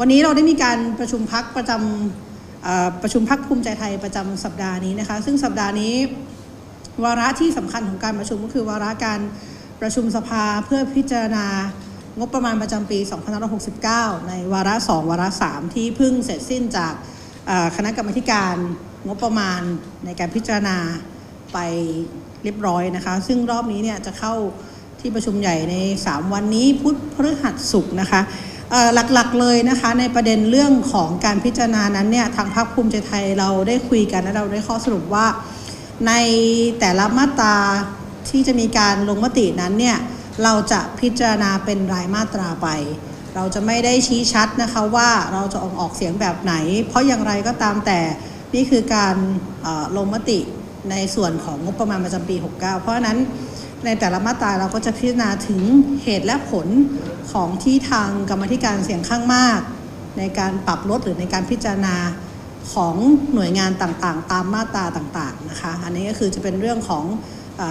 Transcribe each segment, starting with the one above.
วันนี้เราได้มีการประชุมพักประจำประชุมพักภูมิใจไทยประจำสัปดาห์นี้นะคะซึ่งสัปดาห์นี้ วาระที่สำคัญของการประชุมก็คือ วาระการประชุมสภาเพื่อพิจารณางบประมาณประจำปี 2569 ในวาระ 2 วาระ 3 ที่เพิ่งเสร็จสิ้นจากคณะกรรมาธิการงบประมาณในการพิจารณาไปเรียบร้อยนะคะซึ่งรอบนี้เนี่ยจะเข้าที่ประชุมใหญ่ใน 3 วันนี้พุธพฤหัสศุกร์นะคะ หลักๆเลยนะคะ ในประเด็นเรื่องของการพิจารณานั้นเนี่ยทางพรรคภูมิใจไทยเราได้คุยกันและเราได้ข้อสรุปว่า ในแต่ละมาตราที่จะมีการลงมตินั้นเนี่ยเราจะพิจารณาเป็นรายมาตราไป เราจะไม่ได้ชี้ชัดนะคะว่าเราจะออกออกเสียงแบบไหน เพราะอย่างไรก็ตามแต่นี่คือการลงมติในส่วนของงบประมาณประจำปี 69 เพราะนั้น ในแต่ละมาตราเราก็จะพิจารณาถึงเหตุและผลของที่ทางกรรมธิการเสียงข้างมาก ในการปรับลดหรือในการพิจารณาของหน่วยงานต่างๆ ตามมาตราต่างๆนะคะอันนี้ก็คือจะเป็นเรื่องของ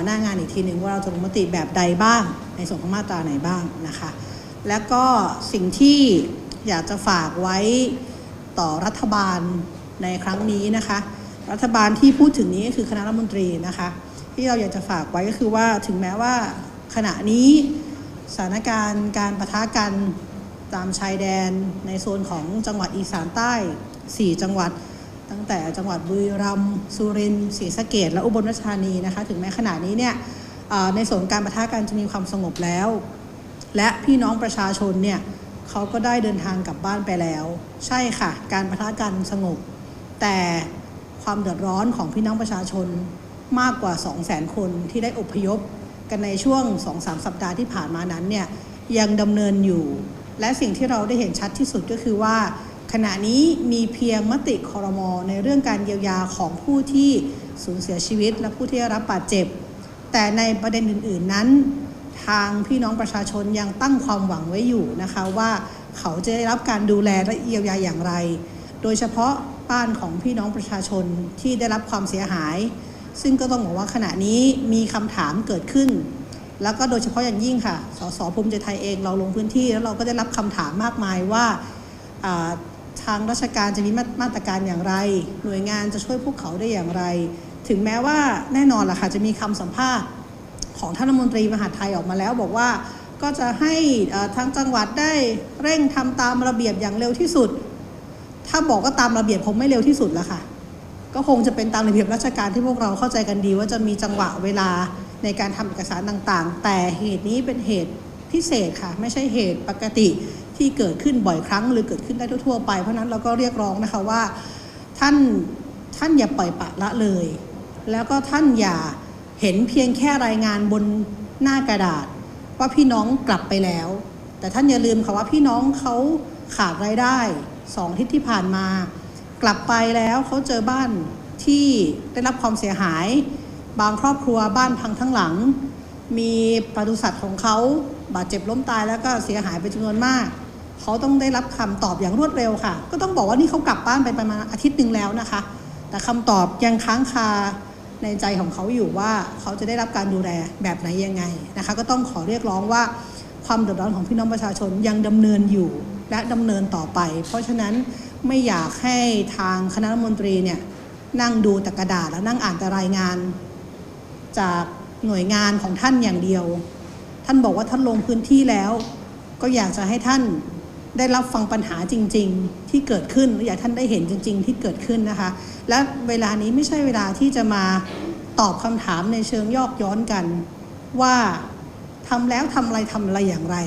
หน้างานอีกทีหนึ่งว่าเราจะลงมติแบบใดบ้าง ในส่วนของมาตราไหนบ้างนะคะ แล้วก็สิ่งที่อยากจะฝากไว้ต่อรัฐบาลในครั้งนี้นะคะ รัฐบาลที่พูดถึงนี้ก็คือคณะรัฐมนตรีนะคะ ที่เราอยากจะฝากไว้ก็คือว่าถึงแม้ว่าขณะนี้สถานการณ์การประทะกันตามชายแดนในโซนของจังหวัดอีสานใต้ 4 จังหวัด ตั้งแต่จังหวัดบุรีรัมย์สุรินทร์ศรีสะเกดและอุบลราชธานีนะคะ ถึงแม้ขณะนี้เนี่ยในส่วนการประทะกันจะมีความสงบแล้ว และพี่น้องประชาชนเนี่ยเขาก็ได้เดินทางกลับบ้านไปแล้ว ใช่ค่ะ การประทะกันสงบ แต่ความเดือดร้อนของพี่น้องประชาชน มากกว่า 2 0 0 0 0 0 คนที่ได้อพยพ กันในช่วง 2-3 สัปดาห์ที่ผ่านมานั้นเนี่ยยังดำเนินอยู่ และสิ่งที่เราได้เห็นชัดที่สุดก็คือว่า ขณะนี้มีเพียงมติคอรมอในเรื่องการเยียวยาของผู้ที่สูญเสียชีวิต และผู้ที่ได้รับบาดเจ็บ แต่ในประเด็นอื่น ๆนั้น ทางพี่น้องประชาชนยังตั้งความหวังไว้อยู่นะคะว่าเขาจะได้รับการดูแลและเยียวยาอย่างไร โดยเฉพาะบ้านของพี่น้องประชาชนที่ได้รับความเสียหาย ซึ่งก็ต้องบอกว่าขณะนี้มีคำถามเกิดขึ้น แล้วก็โดยเฉพาะอย่างยิ่งค่ะ สสภูมิใจไทยเองเราลงพื้นที่ แล้วเราก็ได้รับคำถามมากมายว่าทางราชการจะมีมาตรการอย่างไร หน่วยงานจะช่วยพวกเขาได้อย่างไร ถึงแม้ว่าแน่นอนล่ะค่ะจะมีคำสัมภาษณ์ของท่านรัฐมนตรีมหาไทยออกมาแล้วบอกว่าก็จะให้ทางจังหวัดได้เร่งทำตามระเบียบอย่างเร็วที่สุด ถ้าบอกว่าตามระเบียบคงไม่เร็วที่สุดแล้วค่ะ ก็คงจะเป็นตามระเบียบราชการที่พวกเราเข้าใจกันดี ว่าจะมีจังหวะเวลาในการทำเอกสารต่างๆ แต่เหตุนี้เป็นเหตุพิเศษค่ะ ไม่ใช่เหตุปกติที่เกิดขึ้นบ่อยครั้ง หรือเกิดขึ้นได้ทั่วๆไป เพราะนั้นเราก็เรียกร้องนะคะว่าท่านท่านอย่าปล่อยปะละเลย แล้วก็ท่านอย่าเห็นเพียงแค่รายงานบนหน้ากระดาษ ว่าพี่น้องกลับไปแล้ว แต่ท่านอย่าลืมค่ะว่าพี่น้องเขาขาดรายได้สองทิศที่ผ่านมา กลับไปแล้วเขาเจอบ้านที่ได้รับความเสียหาย บางครอบครัวบ้านพังทั้งหลัง มีปศุสัตว์ของเขาบาดเจ็บล้มตายแล้วก็เสียหายไปจำนวนมากเขาต้องได้รับคำตอบอย่างรวดเร็วค่ะ ก็ต้องบอกว่านี่เขากลับบ้านไปประมาณอาทิตย์หนึ่งแล้วนะคะ แต่คำตอบยังค้างคาในใจของเขาอยู่ว่าเขาจะได้รับการดูแลแบบไหนยังไงนะคะ ก็ต้องขอเรียกร้องว่าความเดือดร้อนของพี่น้องประชาชนยังดำเนินอยู่และดำเนินต่อไป เพราะฉะนั้น ไม่อยากให้ทางคณะรัฐมนตรีเนี่ยนั่งดูแต่กระดาษแล้วนั่งอ่านแต่รายงาน จากหน่วยงานของท่านอย่างเดียว ท่านบอกว่าท่านลงพื้นที่แล้ว ก็อยากจะให้ท่านได้รับฟังปัญหาจริง ๆ ที่เกิดขึ้นและอยากท่านได้เห็นจริง ๆ ที่เกิดขึ้นนะคะ และเวลานี้ไม่ใช่เวลาที่จะมาตอบคำถามในเชิงยอกย้อนกัน ว่าทำแล้วทำอะไรทำอะไรอย่างไร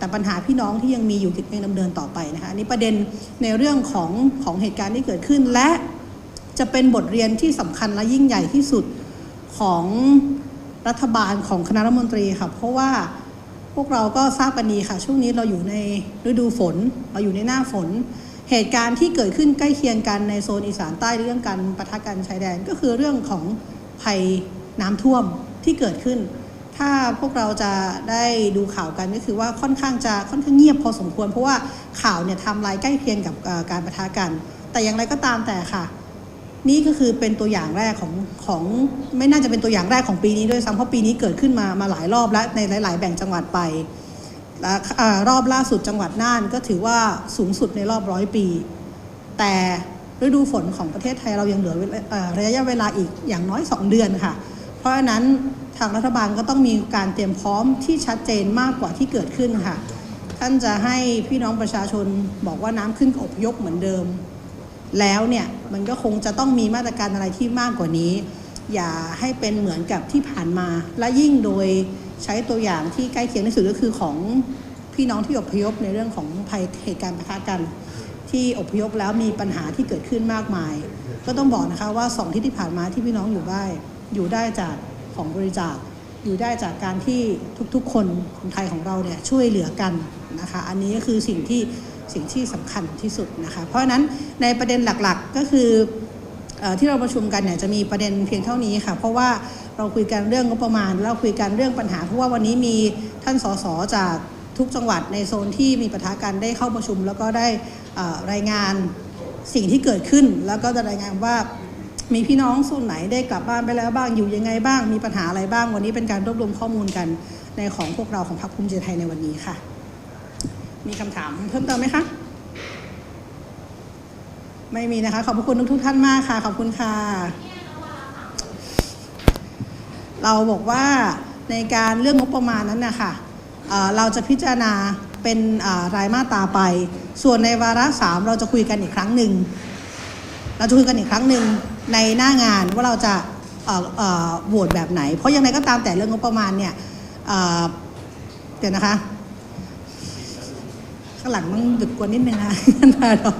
แต่ปัญหาพี่น้องที่ยังมีอยู่ยังดำเนินต่อไปนะคะนนี้ประเด็นในเรื่องของของเหตุการณ์ที่เกิดขึ้น และจะเป็นบทเรียนที่สำคัญและยิ่งใหญ่ที่สุดของรัฐบาลของคณะรัฐมนตรีค่ะเพราะว่าพวกเราก็ทราบกันดีค่ะ ช่วงนี้เราอยู่ในฤดูฝน เราอยู่ในหน้าฝน เหตุการณ์ที่เกิดขึ้นใกล้เคียงกันในโซนอีสานใต้เรื่องการปะทะกันชายแดนก็คือเรื่องของภัยน้ำท่วมที่เกิดขึ้น ถ้าพวกเราจะได้ดูข่าวกันก็คือว่าค่อนข้างจะค่อนข้างเงียบพอสมควร เพราะว่าข่าวเนี่ยทำลายใกล้เคียงกับการประทะกัน แต่อย่างไรก็ตามแต่ค่ะ นี่ก็คือเป็นตัวอย่างแรกของของไม่น่าจะเป็นตัวอย่างแรกของปีนี้ด้วยซ้ำเพราะปีนี้เกิดขึ้นมามาหลายรอบแล้วในหลาย ๆ แบ่งจังหวัดไปรอบล่าสุดจังหวัดน่านก็ถือว่าสูงสุดในรอบร้อยปี แต่ฤดูฝนของประเทศไทยเรายังเหลือเวลาเอ่อระยะเวลาอีกอย่างน้อย 2 เดือนค่ะ เพราะฉะนั้นทางรัฐบาลก็ต้องมีการเตรียมพร้อมที่ชัดเจนมากกว่าที่เกิดขึ้นค่ะ ท่านจะให้พี่น้องประชาชนบอกว่าน้ำขึ้นอพยพเหมือนเดิม แล้วเนี่ยมันก็คงจะต้องมีมาตรการอะไรที่มากกว่านี้ อย่าให้เป็นเหมือนกับที่ผ่านมา และยิ่งโดยใช้ตัวอย่างที่ใกล้เคียงที่สุดก็คือของพี่น้องที่อพยพในเรื่องของภัยเหตุการณ์ปะทะกัน ที่อพยพแล้วมีปัญหาที่เกิดขึ้นมากมาย ก็ต้องบอกนะคะว่าสองที่ที่ผ่านมาที่พี่น้องอยู่ได้ อยู่ได้จากของบริจาค อยู่ได้จากการที่ทุกๆ คนคนไทยของเราเนี่ยช่วยเหลือกันนะคะอันนี้ก็คือสิ่งที่สิ่งที่สำคัญที่สุดนะคะเพราะฉะนั้นในประเด็นหลักๆก็คืออที่เราประชุมกันเนี่ยจะมีประเด็นเพียงเท่านี้ค่ะเพราะว่าเราคุยกันเรื่องงบประมาณ เราคุยกันเรื่องปัญหาเพราะว่าวันนี้มีท่านสสจากทุกจังหวัดในโซนที่มีปัญหาการได้เข้าประชุม แล้วก็ได้รายงานสิ่งที่เกิดขึ้น แล้วก็จะรายงานว่า มีพี่น้องส่วนไหนได้กลับบ้านไปแล้วบ้างอยู่ยังไงบ้าง มีปัญหาอะไรบ้าง วันนี้เป็นการรวบรวมข้อมูลกันในของพวกเราของพรรคภูมิใจไทยในวันนี้ค่ะ มีคำถามเพิ่มเติมไหมคะไม่มีนะคะ ขอบพระคุณทุกท่านมากค่ะ ขอบคุณค่ะ เราบอกว่าในการเรื่องงบประมาณนั้นนะคะเเราจะพิจารณาเป็นอ่ารายมาตราไป ส่วนในวาระสามเราจะคุยกันอีกครั้งหนึ่ง เราจะคุยกันอีกครั้งหนึ่ง ในหน้างานว่าเราจะโหวตแบบไหน เพราะยังไงก็ตามแต่เรื่องงบประมาณเนี่ยเดี๋ยวนะคะข้างหลังมันดึกกว่านิดนึงนะท่านประธาน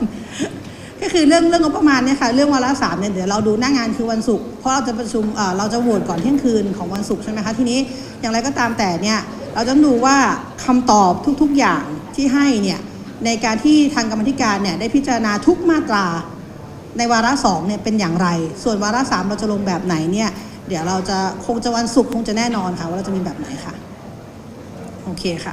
ก็คือเรื่องเรื่องงบประมาณเนี่ยค่ะเรื่องวาระสามเนี่ยเดี๋ยวเราดูหน้างานคือวันศุกร์เพราะเราจะประชุมเราจะโหวตก่อนเที่ยงคืนของวันศุกร์ใช่ไหมคะทีนี้อย่างไรก็ตามแต่เนี่ยเราจะดูว่าคำตอบทุกๆอย่างที่ให้เนี่ยในการที่ทางกรรมธิการเนี่ยได้พิจารณาทุกมาตรา ในวาระสองเนี่ยเป็นอย่างไร ส่วนวาระสามเราจะลงแบบไหนเนี่ย เดี๋ยวเราจะคงจะวันศุกร์คงจะแน่นอนค่ะว่าเราจะมีแบบไหนค่ะ โอเคค่ะ